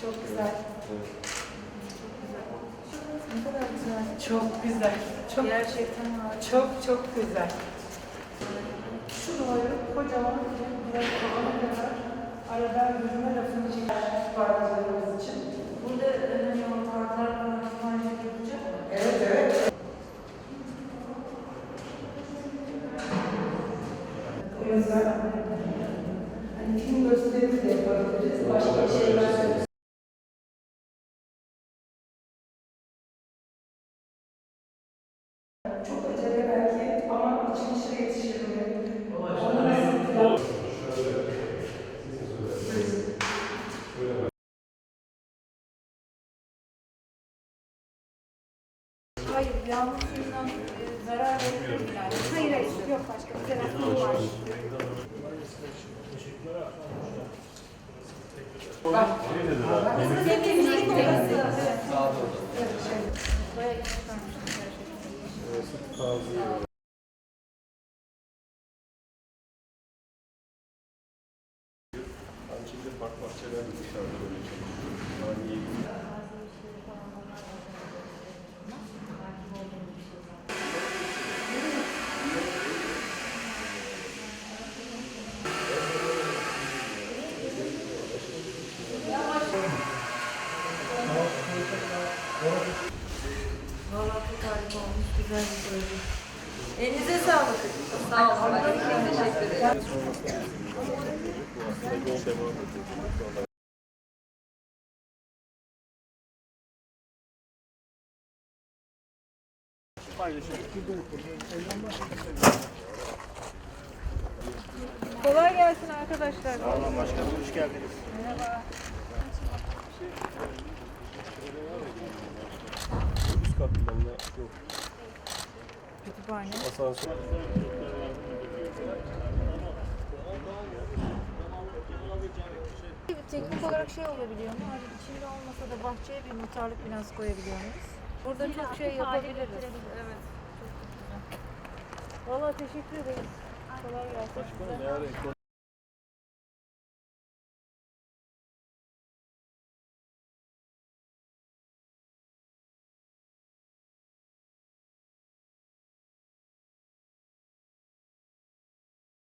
Çok güzel. Ne kadar güzel. Çok güzel. Çok, Gerçekten harika. çok çok güzel. Şu duvarı kocaman bir duvar kafana kadar aradan yüzüme lafını çeker parçalarımız için. Burada e, hani o kartlar falan kumaş yapılacak mı? Evet evet. O yüzden hani film gösterimi de yapabiliriz. Başka şeyler de Çok acele belki ama yetişir mi? Onu nasıl plan- Hayır, suyundan e, zarar yani? Hayır yok başka bir tarafı var. Temizlik odası. Bayağı iyi çıkarmışsın gerçekten. Çeşitli farklı bahçeler dışarıda böyle çalışıyor. Vallahi çok harika olmuş, güzel bir. Elinize sağlık. Sağ olun. Ben teşekkür ederim. Kolay gelsin arkadaşlar. Sağ olun başkanım, hoş geldiniz. Merhaba. Yok. Kütüphane. Asansör. Teknik olarak şey olabiliyor mu? Hani içinde olmasa da bahçeye bir muhtarlık binası koyabiliyor muyuz? Burada çok şey yapabiliriz. Evet. Valla teşekkür ederiz. Kolay gelsin. Başkanım